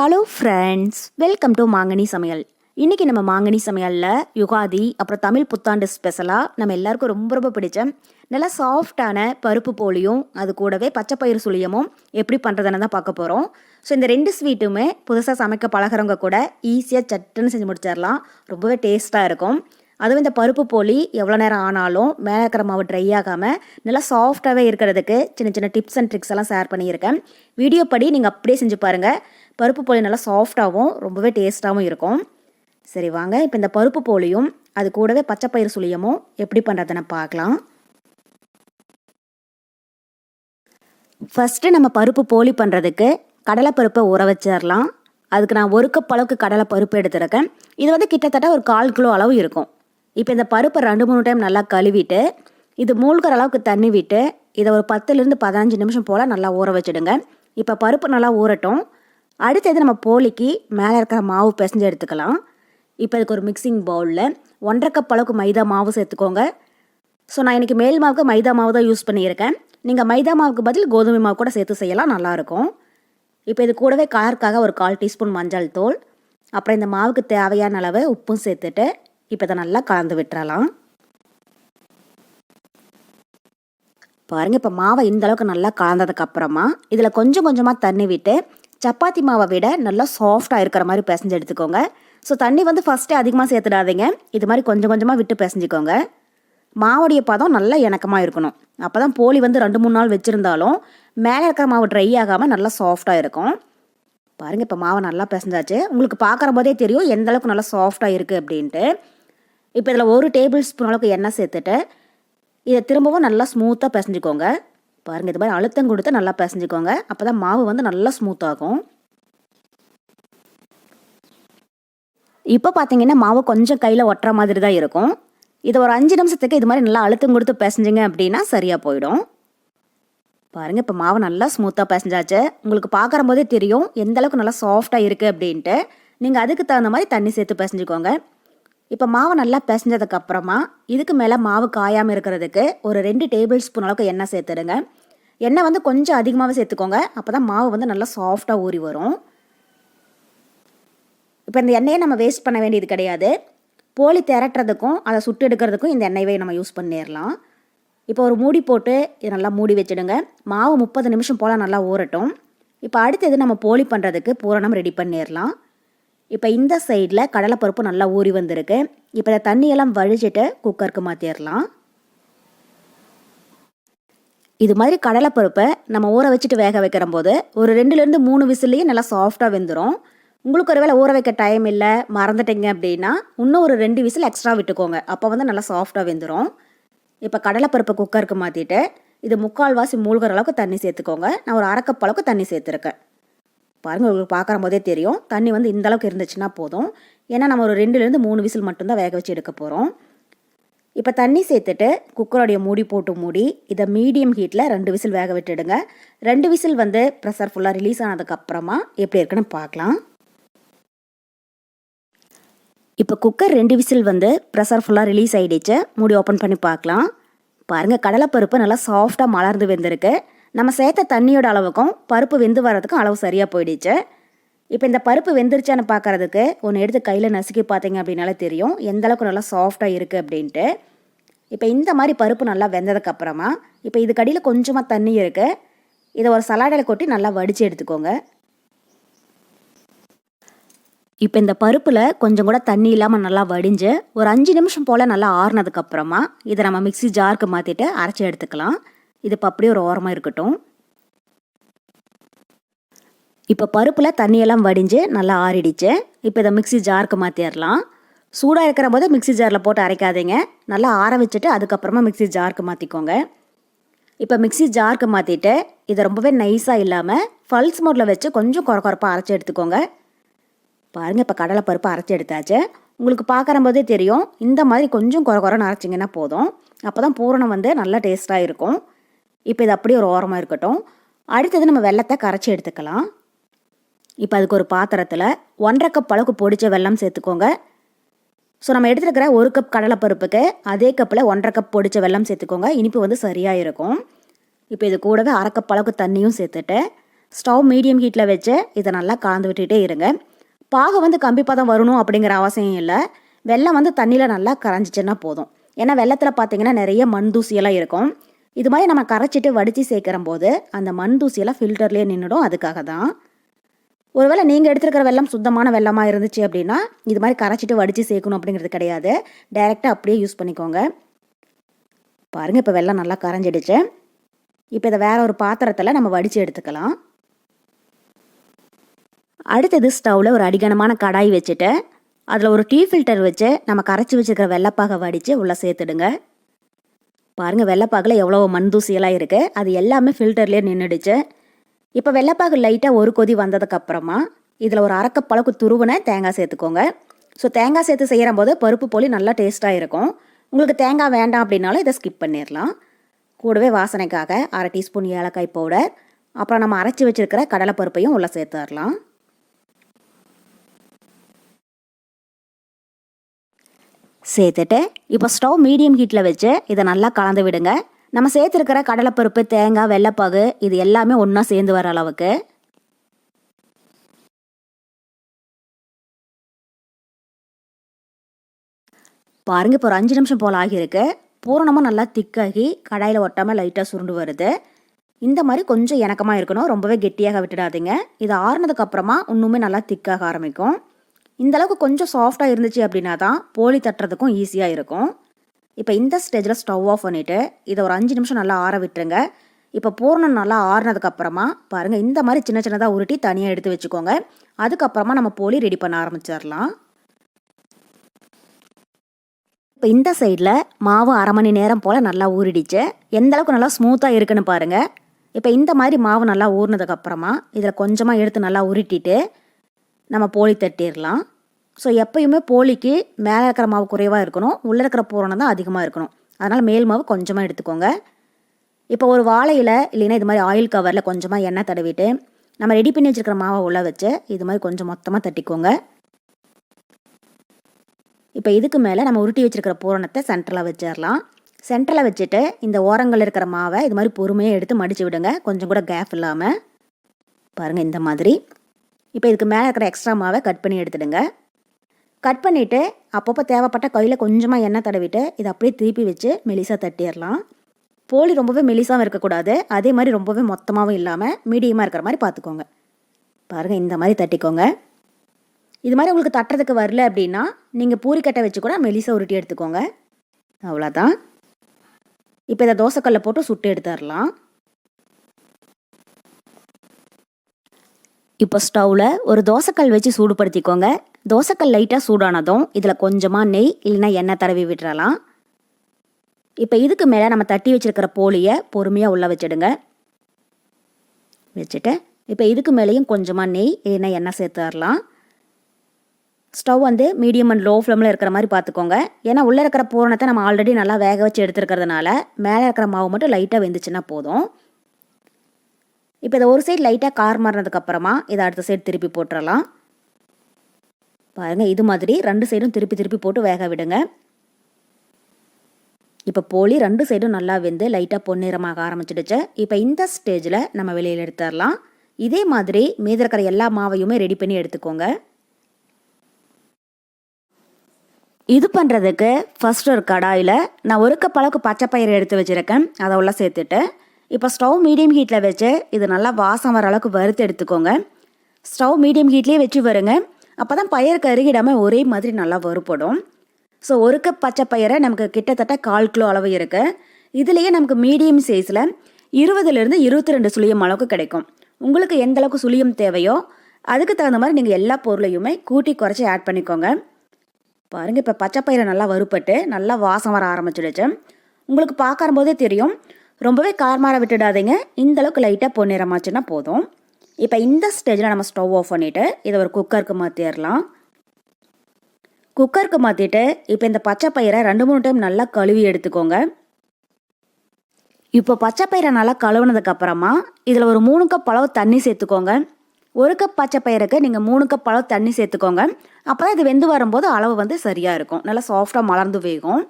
Hello friends welcome to மாங்கனி சமையல் இன்றைக்கி நம்ம மாங்கனி சமையலில் யுகாதி அப்புறம் தமிழ் புத்தாண்டு ஸ்பெஷலாக நம்ம எல்லாருக்கும் ரொம்ப ரொம்ப பிடிச்ச நல்லா சாஃப்டான பருப்பு போலியும் அது கூடவே பச்சை பயிறு சுழியமும் எப்படி பண்ணுறதுன்னு தான் பார்க்க போகிறோம் ஸோ இந்த ரெண்டு ஸ்வீட்டுமே புதுசாக சமைக்க பழகிறவங்க கூட ஈஸியாக சட்டுன்னு செஞ்சு முடிச்சிடலாம். ரொம்பவே டேஸ்ட்டாக இருக்கும். அதுவும் இந்த பருப்பு போலி எவ்வளோ நேரம் ஆனாலும் மேலே இருக்கிற மாவு ட்ரை ஆகாமல் நல்லா சாஃப்டாகவே இருக்கிறதுக்கு சின்ன சின்ன டிப்ஸ் அண்ட் ட்ரிக்ஸ் எல்லாம் ஷேர் பண்ணியிருக்கேன். வீடியோ படி நீங்கள் அப்படியே செஞ்சு பாருங்கள் பருப்பு போலி நல்லா சாஃப்டாகவும் ரொம்பவே டேஸ்ட்டாகவும் இருக்கும். சரி வாங்க. இப்போ இந்த பருப்பு போலியும் அது கூடவே பச்சை சுழியமும் எப்படி பண்ணுறதுன்னு பார்க்கலாம். ஃபஸ்ட்டு நம்ம பருப்பு போலி பண்ணுறதுக்கு கடலைப்பருப்பை ஊற வச்சிடலாம். அதுக்கு நான் ஒரு கப் அளவுக்கு கடலை பருப்பு எடுத்துருக்கேன். இது வந்து கிட்டத்தட்ட ஒரு கால் கிலோ அளவு இருக்கும். இப்போ இந்த பருப்பை ரெண்டு மூணு டைம் நல்லா கழுவிட்டு இது மூழ்கிற அளவுக்கு தண்ணி விட்டு இதை ஒரு பத்துலேருந்து பதினஞ்சு நிமிஷம் போல் நல்லா ஊற வச்சுடுங்க. இப்போ பருப்பு நல்லா ஊறட்டும். அடுத்தது நம்ம போலிக்கு மேலே இருக்கிற மாவு பிசைஞ்சு எடுத்துக்கலாம். இப்போ இதுக்கு ஒரு மிக்சிங் பவுலில் ஒன்றரை கப் அளவுக்கு மைதா மாவு சேர்த்துக்கோங்க. ஸோ நான் இன்றைக்கி மேல் மாவுக்கு மைதா மாவு தான் யூஸ் பண்ணியிருக்கேன். நீங்கள் மைதா மாவுக்கு பதில் கோதுமை மாவு கூட சேர்த்து செய்யலாம் நல்லாயிருக்கும் இப்போ இது கூடவே காருக்காக ஒரு கால் டீஸ்பூன் மஞ்சள் தூள். அப்புறம் இந்த மாவுக்கு தேவையான அளவு உப்பும் சேர்த்துட்டு இப்போ இதை நல்லா கலந்து விட்டுறலாம். பாருங்கள் இப்போ மாவை இந்த அளவுக்கு நல்லா கலந்ததுக்கப்புறமா இதில் கொஞ்சம் கொஞ்சமாக தண்ணி விட்டு சப்பாத்தி மாவை விட நல்லா சாஃப்டாக இருக்கிற மாதிரி பிசைஞ்சு எடுத்துக்கோங்க. ஸோ தண்ணி வந்து ஃபஸ்ட்டே அதிகமாக சேர்த்துடாதீங்க. இது மாதிரி கொஞ்சம் கொஞ்சமாக விட்டு பிசைஞ்சிக்கோங்க. மாவுடைய பதம் நல்லா இணக்கமாக இருக்கணும். அப்போ தான் போலி வந்து ரெண்டு மூணு நாள் வச்சுருந்தாலும் மேலே இருக்கிற மாவு ட்ரை ஆகாமல் நல்லா சாஃப்டாக இருக்கும். பாருங்கள் இப்போ மாவை நல்லா பிசைஞ்சாச்சு. உங்களுக்கு பார்க்குற போதே தெரியும் எந்த அளவுக்கு நல்லா சாஃப்டாக இருக்குது அப்படின்ட்டு. இப்போ இதில் ஒரு டேபிள் ஸ்பூன் அளவுக்கு எண்ணெய் சேர்த்துட்டு இதை திரும்பவும் நல்லா ஸ்மூத்தாக பிசைஞ்சிக்கோங்க. பாருங்கள் இது மாதிரி அழுத்தம் கொடுத்து நல்லா பிசைஞ்சிக்கோங்க. அப்போ தான் மாவு வந்து நல்லா ஸ்மூத்தாகும் இப்போ பார்த்தீங்கன்னா மாவு கொஞ்சம் கையில் ஒட்டுற மாதிரி தான் இருக்கும். இதை ஒரு அஞ்சு நிமிஷத்துக்கு இது மாதிரி நல்லா அழுத்தம் கொடுத்து பிசைஞ்சிங்க அப்படின்னா சரியாக போயிடும். பாருங்கள் இப்போ மாவு நல்லா ஸ்மூத்தாக பிசைஞ்சாச்சு. உங்களுக்கு பார்க்குற போதே தெரியும் எந்த அளவுக்கு நல்லா சாஃப்டாக இருக்குது அப்படின்ட்டு. நீங்கள் அதுக்கு தகுந்த மாதிரி தண்ணி சேர்த்து பிசைஞ்சுக்கோங்க. இப்போ மாவை நல்லா பிசைஞ்சதுக்கப்புறமா இதுக்கு மேலே மாவு காயாமல் இருக்கிறதுக்கு ஒரு ரெண்டு டேபிள் ஸ்பூன் அளவுக்கு எண்ணெய் சேர்த்துடுங்க. எண்ணெய் வந்து கொஞ்சம் அதிகமாகவே சேர்த்துக்கோங்க. அப்போ தான் மாவு வந்து நல்லா சாஃப்டாக ஊறி வரும். இப்போ இந்த எண்ணெயை நம்ம வேஸ்ட் பண்ண வேண்டியது கிடையாது. போலி திரட்டுறதுக்கும் அதை சுட்டு எடுக்கிறதுக்கும் இந்த எண்ணெயவே நம்ம யூஸ் பண்ணிடலாம். இப்போ ஒரு மூடி போட்டு இதை நல்லா மூடி வச்சுடுங்க. மாவு முப்பது நிமிஷம் போல் நல்லா ஊறட்டும். இப்போ அடுத்தது நம்ம போலி பண்ணுறதுக்கு பூரணம் ரெடி பண்ணிடலாம். இப்போ இந்த சைடில் கடலைப்பருப்பு நல்லா ஊறி வந்திருக்கு. இப்போ இந்த தண்ணியெல்லாம் வழிச்சிட்டு குக்கருக்கு மாற்றிடலாம் இது மாதிரி கடலைப்பருப்பை நம்ம ஊற வச்சுட்டு வேக வைக்கிற போது ஒரு ரெண்டுலேருந்து மூணு விசிலையும் நல்லா சாஃப்டாக வெந்துடும் உங்களுக்கு ஒரு வேளை ஊற வைக்க டைம் இல்லை மறந்துட்டீங்க அப்படின்னா இன்னும் ஒரு ரெண்டு விசில் எக்ஸ்ட்ரா விட்டுக்கோங்க. அப்போ வந்து நல்லா சாஃப்டாக வெந்துடும் இப்போ கடலைப்பருப்பை குக்கருக்கு மாற்றிட்டு இது முக்கால்வாசி மூழ்கிற அளவுக்கு தண்ணி சேர்த்துக்கோங்க. நான் ஒரு அரைக்கப் அளவுக்கு தண்ணி சேர்த்துருக்கேன். பாருங்கள் உங்களுக்கு பார்க்குற போதே தெரியும். தண்ணி வந்து இந்த அளவுக்கு இருந்துச்சுன்னா போதும். ஏன்னா நம்ம ஒரு ரெண்டுலேருந்து மூணு விசில் மட்டும்தான் வேக வச்சு எடுக்க போகிறோம் இப்போ தண்ணி சேர்த்துட்டு குக்கருடைய மூடி போட்டு மூடி இதை மீடியம் ஹீட்டில் ரெண்டு விசில் வேக விட்டுடுங்க. ரெண்டு விசில் வந்து ப்ரெஷர் ஃபுல்லாக ரிலீஸ் ஆனதுக்கப்புறமா எப்படி இருக்குன்னு பார்க்கலாம். இப்போ குக்கர் ரெண்டு விசில் வந்து ப்ரெஷர் ஃபுல்லாக ரிலீஸ் ஆகிடுச்சு மூடி ஓப்பன் பண்ணி பார்க்கலாம். பாருங்கள் கடலைப்பருப்பு நல்லா சாஃப்டாக மலர்ந்து வெந்திருக்கு. நம்ம சேர்த்த தண்ணியோட அளவுக்கும் பருப்பு வெந்து வர்றதுக்கும் அளவு சரியாக போயிடுச்சு. இப்போ இந்த பருப்பு வெந்துருச்சான்னு பார்க்குறதுக்கு ஒன்று எடுத்து கையில் நசுக்கி பார்த்தீங்க அப்படின்னாலே தெரியும். எந்த அளவுக்கு நல்லா சாஃப்டாக இருக்குது அப்படின்ட்டு. இப்போ இந்த மாதிரி பருப்பு நல்லா வெந்ததுக்கப்புறமா இப்போ இதுக்கடியில் கொஞ்சமாக தண்ணி இருக்குது இதை ஒரு சலாடையில் கொட்டி நல்லா வடித்து எடுத்துக்கோங்க. இப்போ இந்த பருப்பில் கொஞ்சம் கூட தண்ணி இல்லாமல் நல்லா வடிஞ்சு ஒரு அஞ்சு நிமிஷம் போல் நல்லா ஆறுனதுக்கப்புறமா இதை நம்ம மிக்சி ஜாருக்கு மாற்றிட்டு அரைச்சி எடுத்துக்கலாம். இது இப்போ அப்படியே ஒரு ஓரமாக இருக்கட்டும். இப்போ பருப்பில் தண்ணியெல்லாம் வடிஞ்சு நல்லா ஆறிடுச்சு. இப்போ இதை மிக்சி ஜாருக்கு மாற்றிடலாம் சூடாக இருக்கிற போது மிக்சி ஜாரில் போட்டு அரைக்காதீங்க. நல்லா ஆற வச்சுட்டு அதுக்கப்புறமா மிக்சி ஜாருக்கு மாற்றிக்கோங்க இப்போ மிக்சி ஜாருக்கு மாற்றிட்டு இதை ரொம்பவே நைஸாக இல்லாமல் ஃபல்ஸ் மோட்டில் வச்சு கொஞ்சம் குறை குறைப்பாக அரைச்சி எடுத்துக்கோங்க. பாருங்கள் இப்போ கடலை பருப்பு அரைச்சி எடுத்தாச்சு. உங்களுக்கு பார்க்குற போதே தெரியும். இந்த மாதிரி கொஞ்சம் குறை குறைன்னு அரைச்சிங்கன்னா போதும். அப்போ தான் பூரணம் வந்து நல்லா டேஸ்ட்டாக இருக்கும். இப்போ இது அப்படியே ஒரு ஓரமாக இருக்கட்டும். அடுத்தது நம்ம வெள்ளத்தை கரைச்சி எடுத்துக்கலாம். இப்போ அதுக்கு ஒரு பாத்திரத்தில் ஒன்றரை கப் அளவுக்கு பொடிச்ச வெல்லம் சேர்த்துக்கோங்க. ஸோ நம்ம எடுத்துருக்கிற ஒரு கப் கடலைப்பருப்புக்கு அதே கப்பில் ஒன்றரை கப் பொடிச்ச வெள்ளம் சேர்த்துக்கோங்க. இனிப்பு வந்து சரியாக இருக்கும். இப்போ இது கூடவே அரை கப் அளவுக்கு தண்ணியும் சேர்த்துட்டு ஸ்டவ் மீடியம் ஹீட்டில் வச்சு இதை நல்லா கலந்து விட்டுட்டே இருங்க. பாகம் வந்து கம்பி பதம் வரணும் அப்படிங்கிற அவசியம் இல்லை. வெள்ளம் வந்து தண்ணியில் நல்லா கரைஞ்சிச்சுன்னா போதும். ஏன்னா வெள்ளத்தில் பார்த்தீங்கன்னா நிறைய மண் தூசியெல்லாம் இருக்கும். இது மாதிரி நம்ம கரைச்சிட்டு வடித்து சேர்க்குற போது அந்த மண் தூசியெல்லாம் ஃபில்டர்லேயே நின்றுடும் அதுக்காக தான் ஒருவேளை நீங்கள் எடுத்துருக்கிற வெள்ளம் சுத்தமான வெள்ளமாக இருந்துச்சு அப்படின்னா இது மாதிரி கரைச்சிட்டு வடித்து சேர்க்கணும் அப்படிங்கிறது கிடையாது. டைரெக்டாக அப்படியே யூஸ் பண்ணிக்கோங்க. பாருங்கள் இப்போ வெள்ளம் நல்லா கரைஞ்சிடுச்சு. இப்போ இதை வேற ஒரு பாத்திரத்தில் நம்ம வடித்து எடுத்துக்கலாம். அடுத்தது ஸ்டவ்வில் ஒரு அடிகனமான கடாய் வச்சுட்டு அதில் ஒரு டீ ஃபில்டர் வச்சு நம்ம கரைச்சி வச்சுருக்கிற வெள்ளப்பாக வடித்து உள்ளே சேர்த்துடுங்க. பாருங்கள் வெள்ளப்பாக்கில் எவ்வளோ மண் தூசியெல்லாம் இருக்குது அது எல்லாமே ஃபில்டர்லேயே நின்றுடுச்சு இப்போ வெள்ளைப்பாகு லைட்டாக ஒரு கொதி வந்ததுக்கப்புறமா இதில் ஒரு அரைக்கப்பளவுக்கு துருவின தேங்காய் சேர்த்துக்கோங்க. ஸோ தேங்காய் சேர்த்து செய்கிற போது பருப்பு போலி நல்லா டேஸ்ட்டாக இருக்கும். உங்களுக்கு தேங்காய் வேண்டாம் அப்படின்னாலும் இதை ஸ்கிப் பண்ணிடலாம் கூடவே வாசனைக்காக அரை டீஸ்பூன் ஏலக்காய் பவுடர் அப்புறம் நம்ம அரைச்சி வச்சுருக்கிற கடலைப்பருப்பையும் உள்ளே சேர்த்துடலாம் சேர்த்துட்டு இப்போ ஸ்டவ் மீடியம் ஹீட்டில் வச்சு இதை நல்லா கலந்து விடுங்க. நம்ம சேர்த்துருக்கிற கடலைப்பருப்பு தேங்காய் வெள்ளைப்பாகு இது எல்லாமே ஒன்றா சேர்ந்து வர அளவுக்கு. பாருங்க இப்போ ஒரு அஞ்சு நிமிஷம் போல் ஆகியிருக்கு. பூரணமாக நல்லா திக்காகி கடாயில் ஒட்டாமல் லைட்டாக சுருண்டு வருது. இந்த மாதிரி கொஞ்சம் இணக்கமாக இருக்கணும். ரொம்பவே கெட்டியாக விட்டுடாதீங்க. இது ஆறுனதுக்கப்புறமா இன்னுமே நல்லா திக்காக ஆரம்பிக்கும். இந்த அளவுக்கு கொஞ்சம் சாஃப்டாக இருந்துச்சு அப்படின்னா தான் போலி தட்டுறதுக்கும் ஈஸியாக இருக்கும். இப்போ இந்த ஸ்டேஜில் ஸ்டவ் ஆஃப் பண்ணிவிட்டு இதை ஒரு அஞ்சு நிமிஷம் நல்லா ஆற விட்டுருங்க. இப்போ பூரணம் நல்லா ஆறினதுக்கப்புறமா பாருங்கள் இந்த மாதிரி சின்ன சின்னதாக உருட்டி தனியாக எடுத்து வச்சுக்கோங்க. அதுக்கப்புறமா நம்ம போலி ரெடி பண்ண ஆரம்பிச்சிடலாம். இப்போ இந்த சைடில் மாவு அரை மணி நேரம் போல் நல்லா ஊறிடுச்சு. எந்த அளவுக்கு நல்லா ஸ்மூத்தாக இருக்குன்னு பாருங்கள் இப்போ இந்த மாதிரி மாவு நல்லா ஊறினதுக்கப்புறமா இதில் கொஞ்சமாக எடுத்து நல்லா உருட்டிட்டு நம்ம போலி தட்டிடலாம். ஸோ எப்பயுமே போலிக்கு மேலே இருக்கிற மாவு குறைவாக இருக்கணும். உள்ளே இருக்கிற பூரணம் தான் அதிகமாக இருக்கணும். அதனால் மேல் மாவு கொஞ்சமாக எடுத்துக்கோங்க. இப்போ ஒரு வாழையில் இல்லைன்னா இது மாதிரி ஆயில் கவரில் கொஞ்சமாக எண்ணெய் தடவிட்டு நம்ம ரெடி பண்ணி வச்சுருக்கிற மாவை உள்ளே வச்சு இது மாதிரி கொஞ்சம் மொத்தமாக தட்டிக்கோங்க. இப்போ இதுக்கு மேலே நம்ம உருட்டி வச்சுருக்கிற பூரணத்தை சென்டரில் வச்சிடலாம் சென்டரில் வச்சுட்டு இந்த ஓரங்கள் இருக்கிற மாவை இது மாதிரி பொறுமையாக எடுத்து மடித்து விடுங்க. கொஞ்சம் கூட கேப் இல்லாமல் பாருங்கள் இந்த மாதிரி. இப்போ இதுக்கு மேலே இருக்கிற எக்ஸ்ட்ரா மாவை கட் பண்ணி எடுத்துடுங்க. கட் பண்ணிவிட்டு அப்பப்போ தேவைப்பட்ட கையில் கொஞ்சமாக எண்ணெய் தடவிட்டு இதை அப்படியே திருப்பி வச்சு மெலிசாக தட்டிடலாம். போலி ரொம்பவே மெலிசாகவும் இருக்கக்கூடாது. அதே மாதிரி ரொம்பவே மொத்தமாகவும் இல்லாமல் மீடியமாக இருக்கிற மாதிரி பார்த்துக்கோங்க. பாருங்கள் இந்த மாதிரி தட்டிக்கோங்க. இது மாதிரி உங்களுக்கு தட்டுறதுக்கு வரல அப்படின்னா நீங்கள் பூரிக்கட்டை வச்சு கூட மெலிசா உருட்டி எடுத்துக்கோங்க. அவ்வளோதான் இப்போ இதை தோசைக்கல்ல போட்டு சுட்டு எடுத்துடலாம். இப்போ ஸ்டவ்வில் ஒரு தோசைக்கல் வச்சு சூடுபடுத்திக்கோங்க. தோசைக்கல் லைட்டாக சூடானதும் இதில் கொஞ்சமாக நெய் இல்லைன்னா எண்ணெய் தடவி விட்டுறலாம். இப்போ இதுக்கு மேலே நம்ம தட்டி வச்சுருக்கிற போலியை பொறுமையாக உள்ளே வச்சிடுங்க. வச்சுட்டு இப்போ இதுக்கு மேலேயும் கொஞ்சமாக நெய் இல்லைன்னா எண்ணெய் சேர்த்துடலாம் ஸ்டவ் வந்து மீடியம் அண்ட் லோ ஃப்ளேமில் இருக்கிற மாதிரி பார்த்துக்கோங்க ஏன்னா உள்ளே இருக்கிற பூரணத்தை நம்ம ஆல்ரெடி நல்லா வேக வச்சு எடுத்துருக்கிறதுனால மேலே இருக்கிற மாவு மட்டும் லைட்டாக வெந்துச்சுன்னா போதும். இப்போ இதை ஒரு சைடு லைட்டாக கார் மாறினதுக்கப்புறமா இதை அடுத்த சைடு திருப்பி போட்டுடலாம் பாருங்கள் இது மாதிரி ரெண்டு சைடும் திருப்பி திருப்பி போட்டு வேக விடுங்க. இப்போ போலி ரெண்டு சைடும் நல்லா வெந்து லைட்டாக பொன்னிறமாக ஆரம்பிச்சிடுச்சு. இப்போ இந்த ஸ்டேஜில் நம்ம வெளியில் எடுத்துடலாம். இதே மாதிரி மீதி இருக்கிற எல்லா மாவையுமே ரெடி பண்ணி எடுத்துக்கோங்க. இது பண்ணுறதுக்கு ஃபஸ்ட் ஒரு கடாயில் நான் ஒரு கப் அளவுக்கு பச்சை பயிர் எடுத்து வச்சுருக்கேன். அதை உள்ள சேர்த்துட்டு இப்போ ஸ்டவ் மீடியம் ஹீட்டில் வச்சு இது நல்லா வாசம் வர அளவுக்கு வறுத்து எடுத்துக்கோங்க. ஸ்டவ் மீடியம் ஹீட்லேயே வச்சு வருங்க. அப்போ தான் பயிர் கருகிடாமல் ஒரே மாதிரி நல்லா வறுப்படும் ஸோ ஒரு கப் பச்சை பயிரை நமக்கு கிட்டத்தட்ட கால் கிலோ அளவு இருக்குது இதுலேயே நமக்கு மீடியம் சைஸில் இருபதுலேருந்து இருபத்தி ரெண்டு சுழியம் அளவுக்கு கிடைக்கும். உங்களுக்கு எந்த அளவுக்கு சுழியம் தேவையோ அதுக்கு தகுந்த மாதிரி நீங்கள் எல்லா பொருளையுமே கூட்டி குறைச்சி ஆட் பண்ணிக்கோங்க. பாருங்கள் இப்போ பச்சை பயிரை நல்லா வறுப்பட்டு நல்லா வாசம் வர ஆரம்பிச்சிடுச்சு. உங்களுக்கு பார்க்கறம்போதே தெரியும். ரொம்பவே காரமார விட்டுடாதீங்க. இந்த அளவுக்கு லைட்டாக பொன்னிறமாச்சுன்னா போதும். இப்போ இந்த ஸ்டேஜில் நம்ம ஸ்டவ் ஆஃப் பண்ணிவிட்டு இதை ஒரு குக்கருக்கு மாற்றிடலாம் குக்கருக்கு மாற்றிட்டு இப்போ இந்த பச்சை பயிரை ரெண்டு மூணு டைம் நல்லா கழுவி எடுத்துக்கோங்க. இப்போ பச்சை பயிரை நல்லா கழுவுனதுக்கப்புறமா இதில் ஒரு மூணு கப் அளவு தண்ணி சேர்த்துக்கோங்க. ஒரு கப் பச்சை பயிருக்கு நீங்கள் மூணு கப் அளவு தண்ணி சேர்த்துக்கோங்க. அப்போ தான் இது வெந்து வரும்போது அளவு வந்து சரியாக இருக்கும். நல்லா சாஃப்டாக மலர்ந்து வேகும்.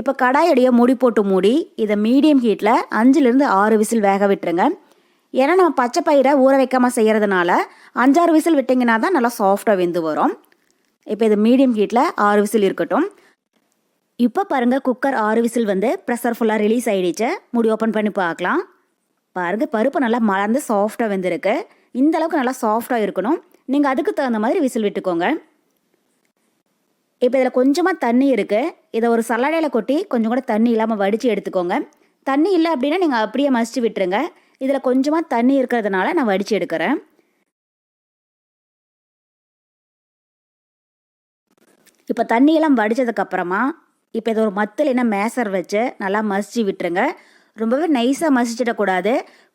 இப்போ கடாயடைய மூடி போட்டு மூடி இதை மீடியம் ஹீட்டில் அஞ்சுலேருந்து ஆறு விசில் வேக விட்டுருங்க. ஏன்னா நம்ம பச்சை பயிரை ஊற வைக்காமல் செய்கிறதுனால அஞ்சாறு விசில் விட்டிங்கன்னா தான் நல்லா சாஃப்டாக வெந்து வரும். இப்போ இது மீடியம் ஹீட்டில் ஆறு விசில் இருக்கட்டும். இப்போ பாருங்கள் குக்கர் ஆறு விசில் வந்து ப்ரெஷர் ஃபுல்லாக ரிலீஸ் ஆகிடுச்சு முடி ஓப்பன் பண்ணி பார்க்கலாம். பாருங்கள் பருப்பு நல்லா மலர்ந்து சாஃப்டாக வெந்திருக்கு. இந்த அளவுக்கு நல்லா சாஃப்டாக இருக்கணும். நீங்கள் அதுக்கு தகுந்த மாதிரி விசில் விட்டுக்கோங்க. இப்போ இதில் கொஞ்சமாக தண்ணி இருக்குது இதை ஒரு சல்லடையில் கொட்டி கொஞ்சம் கூட தண்ணி இல்லாமல் வடித்து எடுத்துக்கோங்க. தண்ணி இல்லை அப்படின்னா நீங்கள் அப்படியே மசிச்சு விட்டுருங்க. இதில் கொஞ்சமாக தண்ணி இருக்கிறதுனால நான் வடித்து எடுக்கிறேன். இப்போ தண்ணியெல்லாம் வடித்ததுக்கப்புறமா இப்போ இது ஒரு மத்தில் என்ன மேசர் வச்சு நல்லா மசிச்சு விட்டுருங்க. ரொம்பவே நைஸாக மசிச்சிடக்கூடாது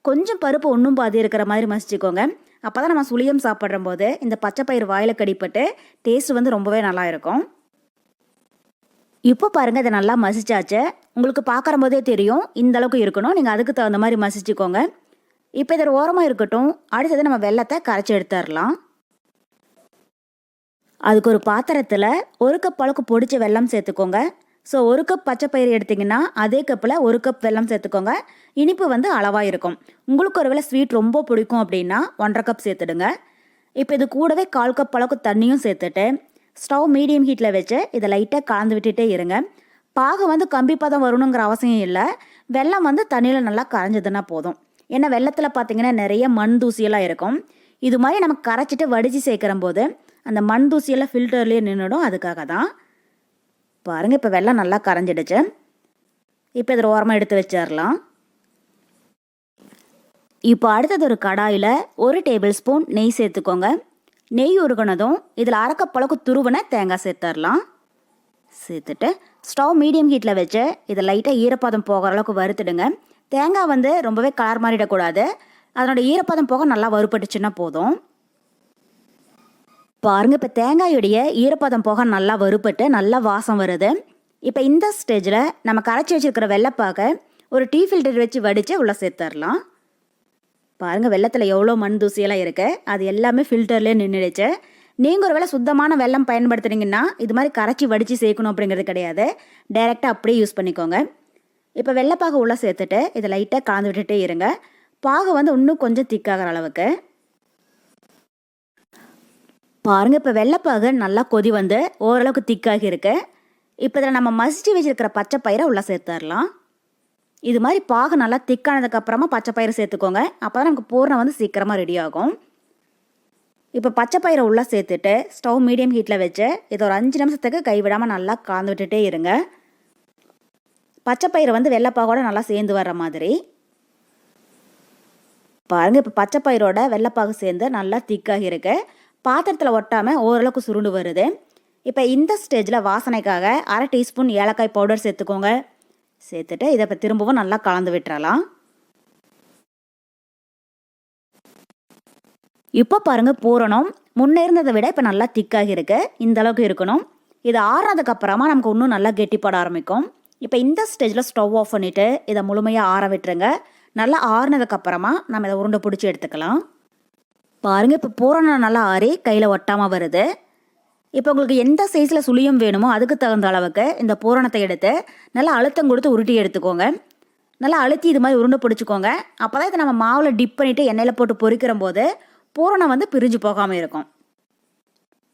கொஞ்சம் பருப்பு ஒன்றும் பாதி இருக்கிற மாதிரி மசிச்சுக்கோங்க. அப்போ தான் நம்ம சுளியம் சாப்பிட்ற போது இந்த பச்சை பயிர் வாயில் கடிப்பட்டு டேஸ்ட் வந்து ரொம்பவே நல்லா இருக்கும். இப்போ பாருங்கள் இதை நல்லா மசிச்சாச்சு. உங்களுக்கு பார்க்குற போதே தெரியும். இந்த அளவுக்கு இருக்கணும். நீங்கள் அதுக்கு தகுந்த மாதிரி மசிச்சுக்கோங்க. இப்போ இதில் ஓரமாக இருக்கட்டும். அடுத்தது நம்ம வெள்ளத்தை கரைச்சி எடுத்துடலாம். அதுக்கு ஒரு பாத்திரத்தில் ஒரு கப் அளவுக்கு பொடிச்ச வெல்லம் சேர்த்துக்கோங்க. ஸோ ஒரு கப் பச்சை பயிர் எடுத்திங்கன்னா அதே கப்பில் ஒரு கப் வெல்லம் சேர்த்துக்கோங்க. இனிப்பு வந்து அளவாக இருக்கும். உங்களுக்கு ஒருவேளை ஸ்வீட் ரொம்ப பிடிக்கும் அப்படின்னா ஒன்றரை கப் சேர்த்துடுங்க. இப்போ இது கூடவே கால் கப் அளவுக்கு தண்ணியும் சேர்த்துட்டு ஸ்டவ் மீடியம் ஹீட்டில் வச்சு இதை லைட்டாக கலந்து விட்டுட்டே இருங்க. பாகு வந்து கம்பி பதம் வரணுங்கிற அவசியம் இல்லை. வெள்ளம் வந்து தண்ணியில் நல்லா கரைஞ்சதுன்னா போதும். ஏன்னா வெள்ளத்தில் பார்த்தீங்கன்னா நிறைய மண் தூசியெல்லாம் இருக்கும். இது மாதிரி நம்ம கரைச்சிட்டு வடித்து சேர்க்குற போது அந்த மண் தூசியெல்லாம் ஃபில்டர்லேயே நின்றுடும் அதுக்காக தான். பாருங்கள் இப்போ வெள்ளம் நல்லா கரைஞ்சிடுச்சு. இப்போ இதில் ஓரமாக எடுத்து வச்சிடலாம். இப்போ அடுத்தது ஒரு கடாயில் ஒரு டேபிள் ஸ்பூன் நெய் சேர்த்துக்கோங்க. நெய் உருகுனதும் இதில் அரைக்கப்பளவுக்கு துருவன தேங்காய் சேர்த்துடலாம் சேர்த்துட்டு ஸ்டவ் மீடியம் ஹீட்டில் வச்சு இதை லைட்டாக ஈரப்பதம் போகிற அளவுக்கு வறுத்துடுங்க. தேங்காய் வந்து ரொம்பவே கலர் மாறிடக்கூடாது. அதனோட ஈரப்பதம் போக நல்லா வறுபட்டுச்சுன்னா போதும். பாருங்க இப்போ தேங்காயுடைய ஈரப்பதம் போக நல்லா வறுபட்டு நல்லா வாசம் வருது. இப்போ இந்த ஸ்டேஜில் நம்ம கரைச்சி வச்சிருக்கிற வெள்ளைப்பாக ஒரு டீ ஃபில்டர் வச்சு வடித்து உள்ளே சேர்த்துடலாம். பாருங்கள் வெள்ளத்தில் எவ்வளோ மண் தூசியெல்லாம் இருக்குது அது எல்லாமே ஃபில்டர்லேயே நின்றுடுச்சு நீங்கள் ஒரு வேளை சுத்தமான வெள்ளம் பயன்படுத்துனீங்கன்னா இது மாதிரி கரைச்சி வடித்து சேர்க்கணும் அப்படிங்கிறது கிடையாது. டைரெக்டாக அப்படியே யூஸ் பண்ணிக்கோங்க. இப்போ வெள்ளைப்பாகு உள்ளே சேர்த்துட்டு இதை லைட்டாக கலந்து விட்டுட்டே இருங்க. பாகு வந்து இன்னும் கொஞ்சம் திக்காகிற அளவுக்கு. பாருங்க இப்போ வெள்ளைப்பாகு நல்லா கொதி வந்து ஓரளவுக்கு திக்காகி இருக்கு. இப்போ இதில் நம்ம மசிச்சு வச்சிருக்கிற பச்சை பயிரை உள்ளே சேர்த்துடலாம். இது மாதிரி பாகு நல்லா திக்கானதுக்கப்புறமா பச்சை பயிரை சேர்த்துக்கோங்க. அப்போ தான் நமக்கு பூர்ணம் வந்து சீக்கிரமாக ரெடி ஆகும். இப்போ பச்சை பயிரை உள்ளே சேர்த்துட்டு ஸ்டவ் மீடியம் ஹீட்டில் வச்சு இதை ஒரு அஞ்சு நிமிஷத்துக்கு கைவிடாமல் நல்லா கலந்து விட்டுட்டே இருங்க. பச்சை பயிரை வந்து வெள்ளைப்பாகோட நல்லா சேர்ந்து வர்ற மாதிரி. பாருங்கள் இப்போ பச்சை பயிரோட வெள்ளைப்பாகு சேர்ந்து நல்லா திக்காக இருக்கு. பாத்திரத்தில் ஒட்டாமல் ஓரளவுக்கு சுருண்டு வருது. இப்போ இந்த ஸ்டேஜில் வாசனைக்காக அரை டீஸ்பூன் ஏலக்காய் பவுடர் சேர்த்துக்கோங்க. சேர்த்துட்டு இதை இப்போ திரும்பவும் நல்லா கலந்து விட்டுறலாம். இப்போ பாருங்க பூரணம். முன்னே இருந்ததை விட இப்போ நல்லா திக்காகி இருக்கு. இந்த அளவுக்கு இருக்கணும். இது ஆறுனதுக்கு அப்புறமா நமக்கு இன்னும் நல்லா கெட்டிப்பட ஆரம்பிக்கும். இப்போ இந்த ஸ்டேஜில் ஸ்டவ் ஆஃப் பண்ணிவிட்டு இதை முழுமையாக ஆற விட்டுருங்க. நல்லா ஆறுனதுக்கு அப்புறமா நம்ம இதை உருண்டை பிடிச்சி எடுத்துக்கலாம். பாருங்க இப்போ பூரணம் நல்லா ஆறி கையில் ஒட்டாமல் வருது. இப்போ உங்களுக்கு எந்த சைஸில் சுழியம் வேணுமோ அதுக்கு தகுந்த அளவுக்கு இந்த பூரணத்தை எடுத்து நல்லா அழுத்தம் கொடுத்து உருட்டி எடுத்துக்கோங்க. நல்லா அழுத்தி இது மாதிரி உருண்டை பிடிச்சிக்கோங்க. அப்போ தான் இதை நம்ம மாவில் டிப் பண்ணிவிட்டு எண்ணெயில் போட்டு பொறிக்கிற போது பூரணம் வந்து பிரிஞ்சு போகாமல் இருக்கும்.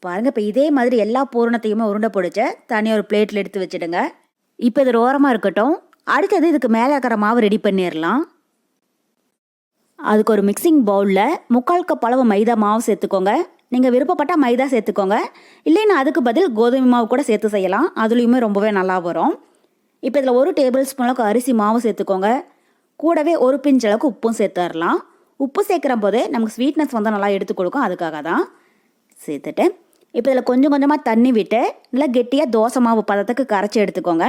பாருங்கள் இப்போ இதே மாதிரி எல்லா பூரணத்தையுமே உருண்டை பிடிச்ச தனியாக ஒரு பிளேட்டில் எடுத்து வச்சுடுங்க. இப்போ இது ஓரமாக இருக்கட்டும். அடுத்தது இதுக்கு மேலே இருக்கிற மாவு ரெடி பண்ணிடலாம் அதுக்கு ஒரு மிக்சிங் பவுலில் முக்கால் கப் அளவு மைதா மாவு சேர்த்துக்கோங்க. நீங்கள் விருப்பப்பட்டால் மைதா சேர்த்துக்கோங்க. இல்லைன்னா அதுக்கு பதில் கோதுமை மாவு கூட சேர்த்து செய்யலாம். அதுலேயுமே ரொம்பவே நல்லா வரும். இப்போ இதில் ஒரு டேபிள் ஸ்பூன் அளவுக்கு அரிசி மாவு சேர்த்துக்கோங்க. கூடவே ஒரு பிஞ்ச் அளவுக்கு உப்பும் சேர்த்துடலாம் உப்பு சேர்க்குற போதே நமக்கு ஸ்வீட்னஸ் வந்து நல்லா எடுத்து கொடுக்கும். அதுக்காக தான் சேர்த்துட்டு இப்போ இதில் கொஞ்சம் கொஞ்சமாக தண்ணி விட்டு நல்லா கெட்டியாக தோசை மாவு பதத்துக்கு கரைச்சி எடுத்துக்கோங்க.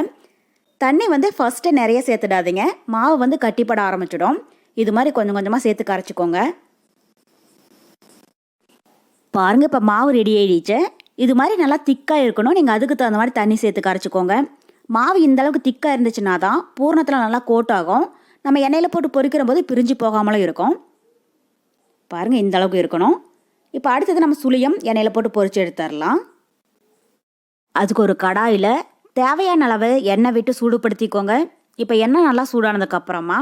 தண்ணி வந்து ஃபஸ்ட்டு நிறைய சேர்த்துடாதீங்க. மாவு வந்து கட்டிப்பட ஆரம்பிச்சிடும். இது மாதிரி கொஞ்சம் கொஞ்சமாக சேர்த்து கரைச்சிக்கோங்க. பாருங்க இப்போ மாவு ரெடி ஆகிடுச்சு இது மாதிரி நல்லா திக்காக இருக்கணும். நீங்கள் அதுக்கு தகுந்த மாதிரி தண்ணி சேர்த்து கரைச்சிக்கோங்க. மாவு இந்த அளவுக்கு திக்காக இருந்துச்சுன்னா தான் பூர்ணத்தில் நல்லா கோட் ஆகும். நம்ம எண்ணெயில் போட்டு பொரிக்கிற போது பிரிஞ்சு போகாமலும் இருக்கும். பாருங்கள் இந்த அளவுக்கு இருக்கணும். இப்போ அடுத்தது நம்ம சுளியம் எண்ணெயில் போட்டு பொறிச்சு எடுத்துடலாம் அதுக்கு ஒரு கடாயில் தேவையான அளவு எண்ணெய் விட்டு சூடுபடுத்திக்கோங்க. இப்போ எண்ணெய் நல்லா சூடானதுக்கப்புறமா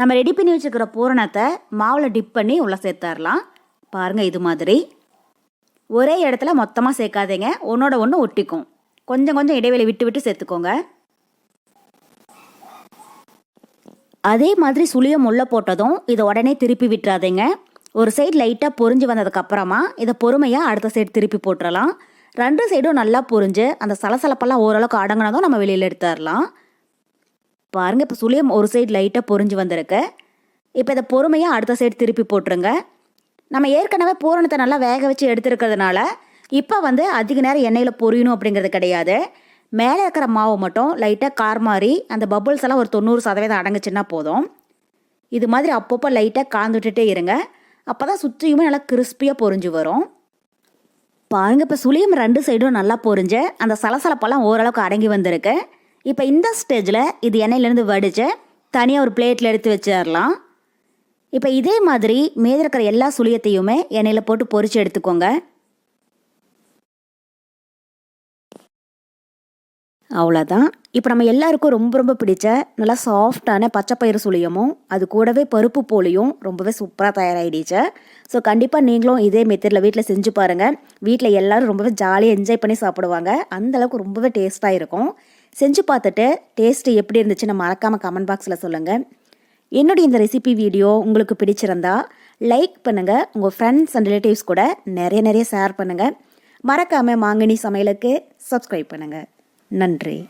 நம்ம ரெடி பண்ணி வச்சுருக்கிற பூரணத்தை மாவில் டிப் பண்ணி உள்ளே சேர்த்துடலாம் பாருங்கள் இது மாதிரி. ஒரே இடத்துல மொத்தமாக சேர்க்காதீங்க. ஒன்றோட ஒன்று ஒட்டிக்கும். கொஞ்சம் கொஞ்சம் இடைவெளி விட்டு விட்டு சேர்த்துக்கோங்க. அதே மாதிரி சுளியம் உள்ளே போட்டதும் இதை உடனே திருப்பி விட்டுறாதீங்க. ஒரு சைடு லைட்டாக பொரிஞ்சு வந்ததுக்கப்புறமா இதை பொறுமையாக அடுத்த சைடு திருப்பி போட்டுடலாம் ரெண்டு சைடும் நல்லா பொரிஞ்சு அந்த சலசலப்பெல்லாம் ஓரளவுக்கு அடங்கினதும் நம்ம வெளியில் எடுத்துடலாம் பாருங்கள் இப்போ சுளியம் ஒரு சைடு லைட்டாக பொரிஞ்சு வந்திருக்கு. இப்போ இதை பொறுமையாக அடுத்த சைடு திருப்பி போட்டுருங்க. நம்ம ஏற்கனவே பூரணத்தை நல்லா வேக வச்சு எடுத்துருக்கிறதுனால இப்போ வந்து அதிக நேரம் எண்ணெயில் பொரியணும் அப்படிங்கிறது கிடையாது. மேலே இருக்கிற மாவு மட்டும் லைட்டாக கார் மாதிரி அந்த பபுள்ஸ் எல்லாம் ஒரு தொண்ணூறு சதவீதம் அடங்குச்சுன்னா போதும். இது மாதிரி அப்பப்போ லைட்டாக காந்து விட்டுட்டே இருங்க. அப்போ தான் சுற்றியுமே நல்லா கிறிஸ்பியாக பொரிஞ்சு வரும். பாருங்கள் இப்போ சுளியம் ரெண்டு சைடும் நல்லா பொரிஞ்சு அந்த சலசலப்பெல்லாம் ஓரளவுக்கு அடங்கி வந்திருக்கு. இப்போ இந்த ஸ்டேஜில் இது எண்ணெயிலேருந்து வடித்து தனியாக ஒரு பிளேட்டில் எடுத்து வச்சிடலாம் இப்போ இதே மாதிரி மீதி இருக்கிற எல்லா சுளியத்தையுமே எண்ணெயில் போட்டு பொறிச்சு எடுத்துக்கோங்க. அவ்வளோதான் இப்போ நம்ம எல்லாருக்கும் ரொம்ப ரொம்ப பிடிச்ச நல்லா சாஃப்டான பச்சைப்பயிறு சுளியமும் அது கூடவே பருப்பு போலியும் ரொம்பவே சூப்பராக தயாராகிடுச்சு ஸோ கண்டிப்பாக நீங்களும் இதே மெத்தடில் வீட்டில் செஞ்சு பாருங்கள் வீட்டில் எல்லாரும் ரொம்பவே ஜாலியாக என்ஜாய் பண்ணி சாப்பிடுவாங்க. அந்தளவுக்கு ரொம்பவே டேஸ்ட்டாக இருக்கும். செஞ்சு பார்த்துட்டு டேஸ்ட்டு எப்படி இருந்துச்சுன்னு மறக்காமல் கமெண்ட் பாக்ஸில் சொல்லுங்கள் என்னுடைய இந்த ரெசிபி வீடியோ உங்களுக்கு பிடிச்சிருந்தா லைக் பண்ணுங்கள் உங்கள் ஃப்ரெண்ட்ஸ் அண்ட் ரிலேட்டிவ்ஸ் கூட நிறைய நிறைய ஷேர் பண்ணுங்கள் மறக்காமல் மாங்கனி சமையலுக்கு சப்ஸ்கிரைப் பண்ணுங்கள் நன்றி.